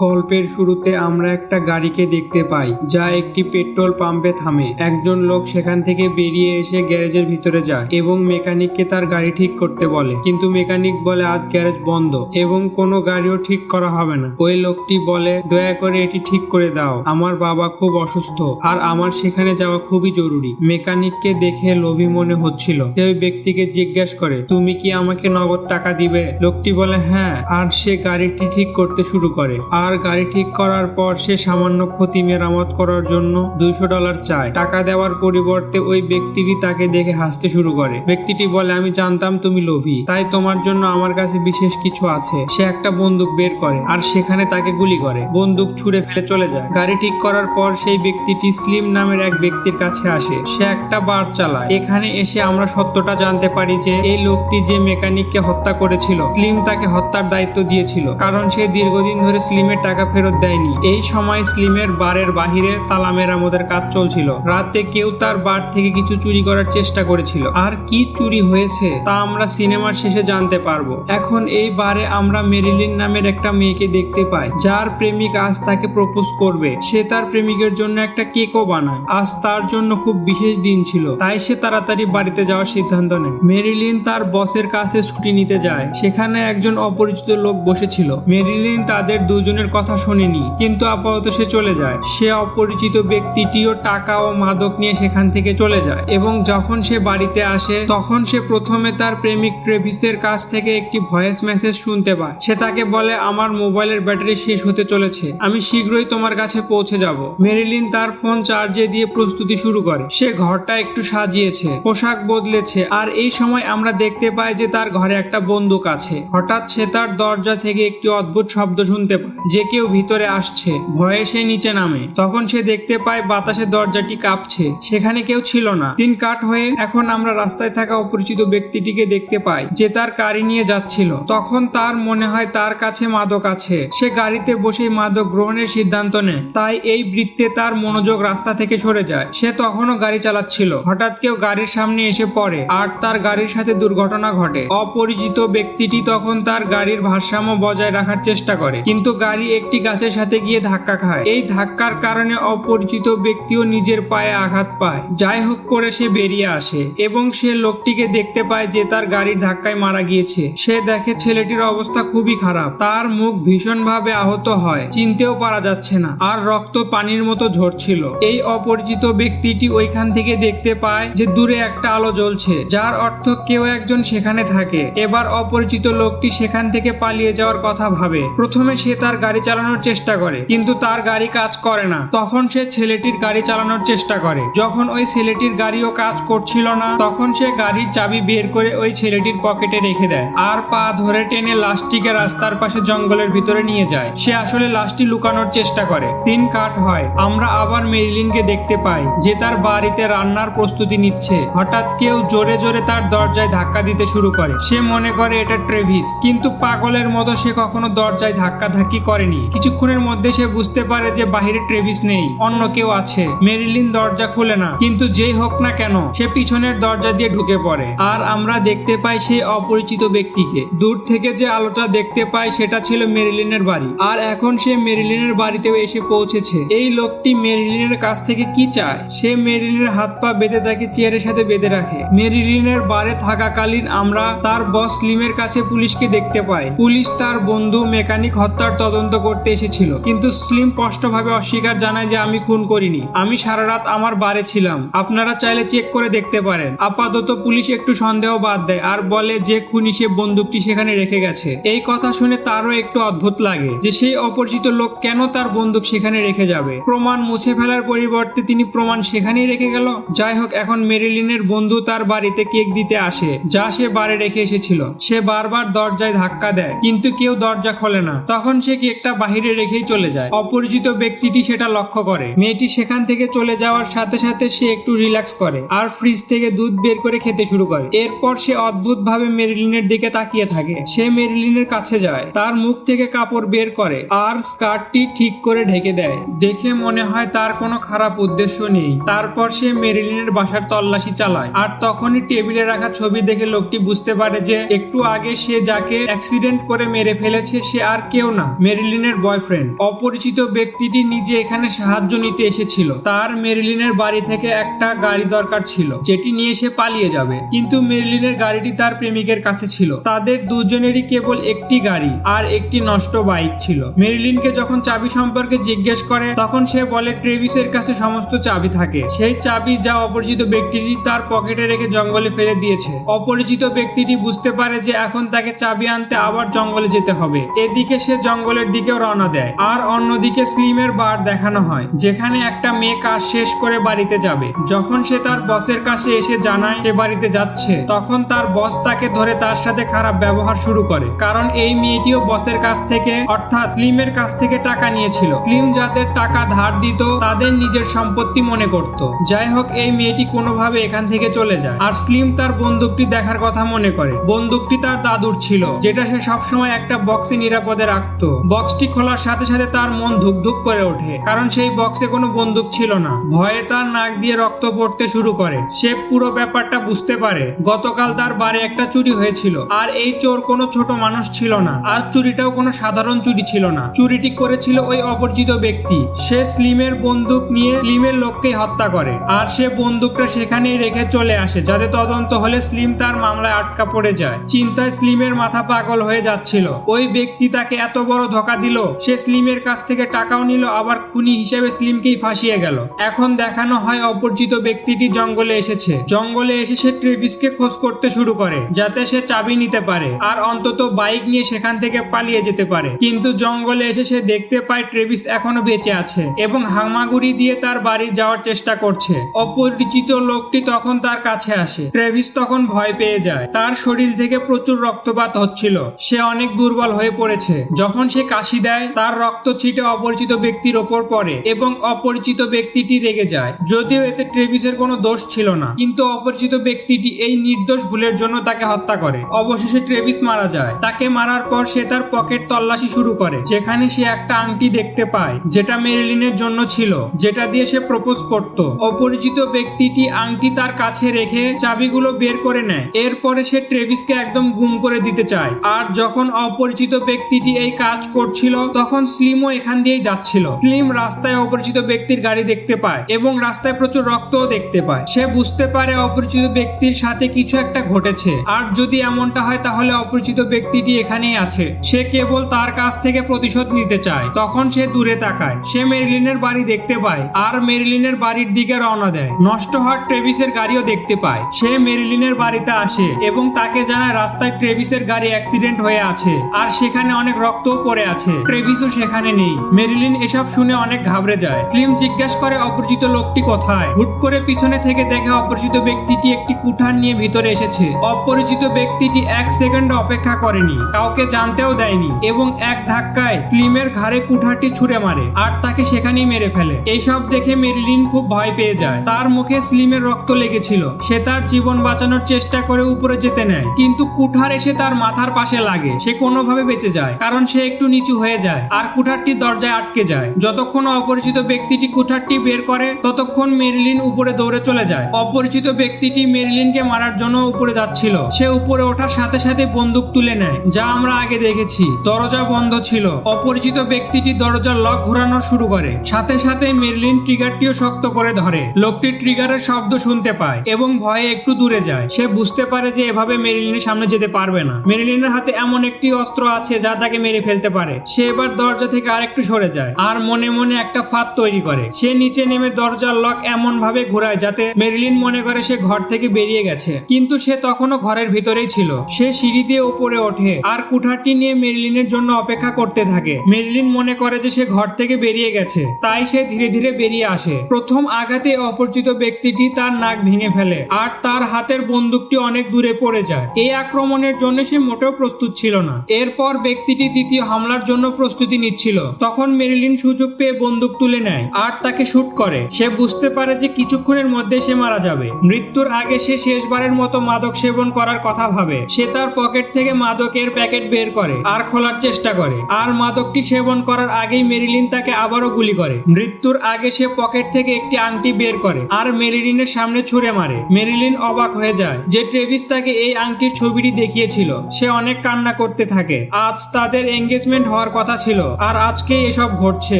গল্পের শুরুতে আমরা একটা গাড়িকে দেখতে পাই, যা একটি পেট্রোল পাম্পে থামে। একজন লোক সেখান থেকে বেরিয়ে এসে গ্যারেজের ভিতরে যায় এবং মেকানিককে তার গাড়ি ঠিক করতে বলে। কিন্তু মেকানিক বলে, আজ গ্যারেজ বন্ধ এবং কোনো গাড়িও ঠিক করা হবে না। ওই লোকটি বলে, দয়া করে এটি ঠিক করে দাও। আমার বাবা খুব অসুস্থ আর আমার সেখানে যাওয়া খুবই জরুরি। মেকানিককে দেখে লোভী মনে হচ্ছিল। সে ওই ব্যক্তিকে জিজ্ঞেস করে, তুমি কি আমাকে নগদ টাকা দিবে? লোকটি বলে হ্যাঁ। আর সে গাড়িটি ঠিক করতে শুরু করে। আর গাড়ি ঠিক করার পর সে সামান্য ক্ষতি মেরামত করার জন্য দুইশো ডলার চায়। টাকা দেওয়ার পরিবর্তে ওই ব্যক্তিটি তাকে দেখে হাসতে শুরু করে। ব্যক্তিটি বলে, আমি জানতাম তুমি লোভী। তাই তোমার জন্য আমার কাছে বিশেষ কিছু আছে। সে একটা বন্দুক বের করে আর সেখানে তাকে গুলি করে। বন্দুক ছুঁড়ে ফেলে চলে যায়। গাড়ি ঠিক করার পর সেই ব্যক্তিটি স্লিম নামের এক ব্যক্তির কাছে আসে। সে একটা বার চালায়। এখানে এসে আমরা সত্যটা জানতে পারি যে এই লোকটি যে মেকানিককে হত্যা করেছিল, স্লিম তাকে হত্যার দায়িত্ব দিয়েছিল। কারণ সে দীর্ঘদিন ধরে স্লিমের টাকা ফেরত দেয়নি। এই সময় স্লিমের বারের বাহিরে তালা মেরামতের কাজ চলছিল। রাতে কেউ তার বার থেকে কিছু চুরি করার চেষ্টা করেছিল। আর কি চুরি হয়েছে, তা আমরা সিনেমার শেষে জানতে পারব। এখন এই বারে আমরা মেরিলিন নামের একটা মেয়েকে দেখতে পাই। যার প্রেমিক আজ তাকে প্রপোজ করবে। সে তার প্রেমিকের জন্য একটা কেকও বানায়। আজ তার জন্য খুব বিশেষ দিন ছিল। তাই সে তাড়াতাড়ি বাড়িতে যাওয়ার সিদ্ধান্ত নেয়। মেরিলিন তার বসের কাছে ছুটি নিতে যায়। সেখানে একজন অপরিচিত লোক বসেছিল। মেরিলিন তাদের দুজনের কথা শোনেনি। কিন্তু আপাতত সে চলে যায়। সে অপরিচিত ব্যক্তিটিও টাকা ও মাদক নিয়ে সেখান থেকে চলে যায় এবং যখন সে বাড়িতে আসে, তখন সে প্রথমে তার প্রেমিক ট্রেভিসের কাছ থেকে একটি ভয়েস মেসেজ শুনতে পায়। সে তাকে বলে, আমার মোবাইলের ব্যাটারি শেষ হতে চলেছে। আমি শীঘ্রই তোমার কাছে পৌঁছে যাব। মেরিলিন তার ফোন চার্জে দিয়ে প্রস্তুতি শুরু করে। সে ঘরটা একটু সাজিয়েছে, পোশাক বদলেছে আর এই সময় আমরা দেখতে পাই যে তার ঘরে একটা বন্দুক আছে। হঠাৎ সে তার দরজা থেকে একটি অদ্ভুত শব্দ শুনতে পায় যে কেউ ভিতরে আসছে, ভয়ে সে নিচে নামে। তখন সে দেখতে পায় বাতাসে দরজাটি কাঁপছে। সেখানে কেউ ছিল না। দিন কাট হয়ে এখন আমরা রাস্তায় থাকা অপরিচিত ব্যক্তিটিকে দেখতে পাই, যে তার গাড়ি নিয়ে যাচ্ছিল। তখন তার মনে হয় তার কাছে মাদক আছে। সে গাড়িতে বসে মাদক গ্রহণের সিদ্ধান্ত নেয়। তাই এই বৃত্তে তার মনোযোগ রাস্তা থেকে সরে যায়। সে তখনও গাড়ি চালাচ্ছিল। হঠাৎ কেউ গাড়ির সামনে এসে পড়ে আর তার গাড়ির সাথে দুর্ঘটনা ঘটে। অপরিচিত ব্যক্তিটি তখন তার গাড়ির ভারসাম্য বজায় রাখার চেষ্টা করে। কিন্তু গাড়ি একটি গাছের সাথে গিয়ে ধাক্কা খায়। এই ধাক্কার কারণে অপরিচিত ব্যক্তিও নিজের পায়ে আঘাত পায়। যাই হোক করে সে বেরিয়ে আসে এবং সে লোকটিকে দেখতে পায় যে তার গাড়ির ধাক্কায় মারা গিয়েছে। সে দেখে ছেলেটির অবস্থা খুবই খারাপ। তার মুখ ভীষণভাবে আহত হয়, চিনতেও পারা যাচ্ছে না, আর রক্ত পানির মতো ঝরছিল। এই অপরিচিত ব্যক্তিটি ওইখান থেকে দেখতে পায় যে দূরে একটা আলো জ্বলছে, যার অর্থ কেউ একজন সেখানে থাকে। এবার অপরিচিত লোকটি সেখান থেকে পালিয়ে যাওয়ার কথা ভাবে। প্রথমে সে তার গাড়ি চালানোর চেষ্টা করে, কিন্তু তার গাড়ি কাজ করে না। তখন সে ছেলেটির গাড়ি চালানোর চেষ্টা করে। যখন ওই ছেলেটির গাড়িও কাজ করছিল না, তখন সে গাড়ির চাবি বের করে ওই ছেলেটির পকেটে রেখে দেয়। আর পা ধরে টেনে লাশটিকে রাস্তার পাশে জঙ্গলের ভিতরে নিয়ে যায়। সে আসলে লাশটি লুকানোর চেষ্টা করে। তিন কাট হয়। আমরা আবার মেরিলিনকে দেখতে পাই, যে তার বাড়িতে রান্নার প্রস্তুতি নিচ্ছে। হঠাৎ কেউ জোরে জোরে তার দরজায় ধাক্কা দিতে শুরু করে। সে মনে করে এটা ট্রেভিস, কিন্তু পাগলের মতো সে কখনো দরজায় ধাক্কা ধাক্কি করেনি। কিছুক্ষণের মধ্যে সে বুঝতে পারে যে বাহিরে ট্রেভিস নেই, অন্য কেউ আছে। মেরিলিন দরজা খুলে না, কিন্তু যেই হোক না কেন, সে পিছনের দরজা দিয়ে ঢুকে পড়ে। আর আমরা দেখতে পাই সেই অপরিচিত ব্যক্তিকে। দূর থেকে যে আলোটা দেখতে পাই, সেটা ছিল মেরিলিনের বাড়ি। আর এখন সে মেরিলিনের বাড়িতেও এসে পৌঁছেছে। এই লোকটি মেরিলিনের কাছ থেকে কি চায়? সে মেরিলিনের হাত পা বেঁধে তাকে চেয়ারের সাথে বেঁধে রাখে। মেরিলিনের বারে থাকাকালীন আমরা তার বস স্লিমের কাছে পুলিশকে দেখতে পাই। পুলিশ তার বন্ধু মেকানিক হত্যার তদন্ত করতে এসেছিল। কিন্তু স্লিম স্পষ্টভাবে অস্বীকার জানায় যে আমি খুন করিনি। আমি সারা রাত আমার বারে ছিলাম। আপনারা চাইলে চেক করে দেখতে পারেন। আপাতত পুলিশ একটু সন্দেহ বাদ দেয় আর বলে যে খুনি সে বন্দুকটি সেখানে রেখে গেছে। এই কথা শুনে তারও একটু অদ্ভুত লাগে যে সেই অপরিচিত লোক কেন তার বন্দুক সেখানে রেখে যাবে? প্রমাণ মুছে ফেলার পরিবর্তে তিনি প্রমাণ সেখানেই রেখে গেল? যাই হোক, এখন মেরিলিনের বন্ধু তার বাড়িতে কেক দিতে আসে, যা সে বারে রেখে এসেছিল। সে বারবার দরজায় ধাক্কা দেয়, কিন্তু কেউ দরজা খোলে না। তখন সে কেকটা বাহিরে রেখেই চলে যায়। অপরিচিত ব্যক্তিটি সেটা লক্ষ্য করে। মেয়েটি সেখান থেকে চলে যাওয়ার সাথে সাথে সে একটু রিল্যাক্স করে আর ফ্রিজ থেকে দুধ বের করে খেতে শুরু করে। এরপর সে অদ্ভুত ভাবে মেরিলিনের দিকে তাকিয়ে থাকে। সে মেরিলিনের কাছে যায়। তার মুখ থেকে কাপড় বের করে আর স্কার্টটি ঠিক করে ঢেকে দেয়। দেখে মনে হয় তার কোনো খারাপ উদ্দেশ্য নেই। তারপর সে মেরিলিনের বাসার তল্লাশি চালায়। আর তখনই টেবিলে রাখা ছবি দেখে লোকটি বুঝতে পারে যে একটু আগে সে যাকে অ্যাক্সিডেন্ট করে মেরে ফেলেছে সে আর কেউ না। মেরিলিন মেরিলিনের বয়ফ্রেন্ড। অপরিচিত ব্যক্তিটি নিজে এখানে সাহায্য নিতে এসেছিল। তার মেরিলিনের বাড়ি থেকে একটা গাড়ি দরকার ছিল, যেটি নিয়ে সে পালিয়ে যাবে। কিন্তু মেরিলিনের গাড়িটি তার প্রেমিকের কাছে ছিল। তাদের দুজনেরই কেবল একটি গাড়ি আর একটি নষ্ট বাইক ছিল। মেরিলিনকে যখন চাবি সম্পর্কে জিজ্ঞেস করে, তখন সে বলে, ট্রেভিসের কাছে সমস্ত চাবি থাকে। সেই চাবি যা অপরিচিত ব্যক্তিটি তার পকেটে রেখে জঙ্গলে ফেলে দিয়েছে। অপরিচিত ব্যক্তিটি বুঝতে পারে যে এখন তাকে চাবি আনতে আবার জঙ্গলে যেতে হবে। এদিকে সে জঙ্গলের দিকেও রওনা দেয়। আর অন্যদিকে স্লিমের বার দেখানো হয়, যেখানে একটা মেয়ে কাজ শেষ করে বাড়িতে যাবে। যখন সে তার বসের কাছে এসে জানায় সে বাড়িতে যাচ্ছে, তখন তার বস তাকে ধরে তার সাথে খারাপ ব্যবহার শুরু করে। কারণ এই মেয়েটিও বসের কাছ থেকে, অর্থাৎ স্লিমের কাছ থেকে টাকা নিয়েছিল। স্লিম যাদের টাকা ধার দিত, তাদের নিজের সম্পত্তি মনে করত। যাই হোক, এই মেয়েটি কোনোভাবে এখান থেকে চলে যায়। আর স্লিম তার বন্দুকটি দেখার কথা মনে করে। বন্দুকটি তার দাদুর ছিল, যেটা সে সবসময় একটা বক্সে নিরাপদে রাখতো। বক্সটি খোলার সাথে সাথে তার মন ধুক ধুক করে ওঠে, কারণ সেই বক্সে কোনো বন্দুক ছিল না। ভয়ে তার নাক দিয়ে রক্ত পড়তে শুরু করে। সে পুরো ব্যাপারটা বুঝতে পারে। গতকাল তার বাড়ি একটা চুরি হয়েছিল। আর এই চোর কোনো ছোট মানুষ ছিল না। আর চুরিটাও কোনো সাধারণ চুরি ছিল না। চুরিটি করেছিল ওই অপরিচিত ব্যক্তি। সে স্লিমের বন্দুক নিয়ে স্লিমের লোককে হত্যা করে। আর সে বন্দুকটা সেখানেই রেখে চলে আসে, যাতে তদন্ত হলে স্লিম তার মামলায় আটকা পড়ে যায়। চিন্তায় স্লিমের মাথা পাগল হয়ে যাচ্ছিল। ওই ব্যক্তি তাকে এত বড় ধোকা দিল। সে স্লিমের কাছ থেকে টাকাও নিল, আবার খুনি হিসেবে স্লিমকেই ফাঁসিয়ে গেল। এখন দেখানো হয় অপরিচিত ব্যক্তিটি জঙ্গলে এসেছে। জঙ্গলে এসে সে ট্রেভিসকে খোঁজ করতে শুরু করে, যাতে সে চাবি নিতে পারে, আর অন্তত বাইক নিয়ে সেখান থেকে পালিয়ে যেতে পারে। কিন্তু জঙ্গলে এসে সে দেখতে পায় ট্রেভিস এখনও বেঁচে আছে এবং হামাগুড়ি দিয়ে তার বাড়ি যাওয়ার চেষ্টা করছে। অপরিচিত লোকটি তখন তার কাছে আসে। ট্রেভিস তখন ভয় পেয়ে যায়। তার শরীর থেকে প্রচুর রক্তপাত হচ্ছিল। সে অনেক দুর্বল হয়ে পড়েছে। যখন সে কাশি দেয়, তার রক্ত ছিটে অপরিচিত ব্যক্তির ওপর পড়ে এবং অপরিচিত ব্যক্তিটি রেগে যায়। যদিও এতে ট্রেভিসের কোনো দোষ ছিল না, কিন্তু অপরিচিত ব্যক্তিটি এই নির্দোষ ভুলের জন্য তাকে হত্যা করে। অবশেষে ট্রেভিস মারা যায়। তাকে মারার পর সে তার পকেট তল্লাশি শুরু করে, যেখানে সে একটা আংটি দেখতে পায়, যেটা মেরিলিনের জন্য ছিল, যেটা দিয়ে সে প্রপোজ করত। অপরিচিত ব্যক্তিটি আংটি তার কাছে রেখে চাবিগুলো বের করে নেয়। এরপরে সে ট্রেভিসকে একদম গুম করে দিতে চায়। আর যখন অপরিচিত ব্যক্তিটি এই কাজ করছিল, তখন স্লিমও এখান দিয়েই যাচ্ছিল। স্লিম রাস্তায় অপরিচিত ব্যক্তির গাড়ি দেখতে পায় এবং রাস্তায় প্রচুর রক্তও দেখতে পায়। সে বুঝতে পারে অপরিচিত ব্যক্তির সাথে কিছু একটা ঘটেছে। আর যদি এমনটা হয়, তাহলে অপরিচিত ব্যক্তিটি এখানেই আছে। সে কেবল তার কাছ থেকে প্রতিশোধ নিতে চায়। তখন সে দূরে তাকায়। সে মেরিলিনের বাড়ি দেখতে পায় আর মেরিলিনের বাড়ির দিকে রওনা দেয়। নষ্ট হওয়া ট্রেভিসের গাড়িও দেখতে পায়। সে মেরিলিনের বাড়িতে আসে এবং তাকে জানায়, রাস্তায় ট্রেভিসের গাড়ি অ্যাক্সিডেন্ট হয়ে আছে। আর সেখানে অনেক রক্তও পড়ে আছে। ট্রেভিসও সেখানে নেই। মেরিলিন এসব শুনে অনেক ঘাবড়ে যায়। স্লিম জিজ্ঞেস করে, অপরিচিত লোকটি কোথায়? হুট করে পিছনে থেকে দেখে অপরিচিত ব্যক্তিটি একটি কুঠার নিয়ে ভিতরে এসেছে। অপরিচিত ব্যক্তিটি এক সেকেন্ড অপেক্ষা করেনি, কাউকে জানতেও দেয়নি এবং এক ধাক্কায় স্লিমের ঘাড়ে কুঠারটি ছুঁড়ে মারে আর তাকে সেখানেই মেরে ফেলে। এইসব দেখে মেরিলিন খুব ভয় পেয়ে যায়। তার মুখে স্লিমের রক্ত লেগেছিল। সে তার জীবন বাঁচানোর চেষ্টা করে উপরে যেতে নেয়। কিন্তু কুঠার এসে তার মাথার পাশে লাগে। সে কোনোভাবে বেঁচে যায়। কারণ সে একটু নিচু হয়ে যায় আর কুঠারটি দরজায় আটকে যায়। যতক্ষণ অপরিচিত ব্যক্তিটি কুঠারটি বের করে, ততক্ষণ মেরিলিন উপরে দৌড়ে চলে যায়। অপরিচিত ব্যক্তিটি মেরিলিনকে মারার জন্য উপরে যাচ্ছিল। সে উপরে ওঠার সাথে সাথে বন্দুক তুলে নেয়, যা আমরা আগে দেখেছি। দরজা বন্ধ ছিল। অপরিচিত ব্যক্তিটি দরজার লক ঘোরানো শুরু করে। সাথে সাথে মেরিলিন ট্রিগারটিও শক্ত করে ধরে। লোকটি ট্রিগারের শব্দ শুনতে পায় এবং ভয়ে একটু দূরে যায়। সে বুঝতে পারে যে এভাবে মেরিলিনের সামনে যেতে পারবে না। মেরিলিনের হাতে এমন একটি অস্ত্র আছে যা তাকে মেরে ফেলতে পারে। সে এবার দরজা থেকে আরেকটু সরে যায় আর মনে মনে একটা ফাঁদ তৈরি করে। সে নিচে নেমে দরজার লক এমন ভাবে ঘোরায় যাতে মেরিলিন মনে করে সে ঘর থেকে বেরিয়ে গেছে। কিন্তু সে তখনও ঘরের ভিতরেই ছিল। সে সিঁড়ি দিয়ে উপরে ওঠে আর কুঠারটি নিয়ে মেরিলিনের জন্য অপেক্ষা করতে থাকে। মেরিলিন মনে করে যে সে ঘর থেকে বেরিয়ে গেছে। তাই সে ধীরে ধীরে বেরিয়ে আসে। প্রথম আঘাতে অপরিচিত ব্যক্তিটি তার নাক ভেঙে ফেলে আর তার হাতের বন্দুকটি অনেক দূরে পড়ে যায়। এই আক্রমণের জন্য সে মোটেও প্রস্তুত ছিল না। এরপর ব্যক্তিটি দ্বিতীয় হামলার জন্য প্রস্তুতি নিচ্ছিল। তখন মেরিলিন সুযোগ পেয়ে বন্দুক তুলে নেয় আর তাকে শুট করে। সে বুঝতে পারে যে কিছুক্ষণের মধ্যে সে মারা যাবে। মৃত্যুর আগে সে শেষবারের মতো মাদক সেবন করার কথা ভাবে। সে তার পকেট থেকে মাদকের প্যাকেট বের করে আর খোলার চেষ্টা করে। আর মাদকটি সেবন করার আগেই মেরিলিন তাকে আবারও গুলি করে। মৃত্যুর আগে সে পকেট থেকে একটি আংটি বের করে আর মেরিলিনের সামনে ছুঁড়ে মারে। মেরিলিন অবাক হয়ে যায় যে ট্রেভিস তাকে এই আংটির ছবিটি দেখিয়েছিল। সে অনেক কান্না করতে থাকে। আজ তাদের এঙ্গেজমেন্ট হওয়ার কথা ছিল। আর আজকে এসব ঘটছে।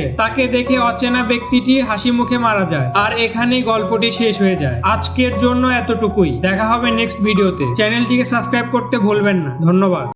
তাকে দেখে অচেনা ব্যক্তিটি হাসি মুখে মারা যায়। আর এখানেই গল্পটি শেষ হয়ে যায়। আজকের জন্য এতটুকুই। দেখা হবে নেক্সট ভিডিওতে চ্যানেলটিকে সাবস্ক্রাইব করতে ভুলবেন না। ধন্যবাদ।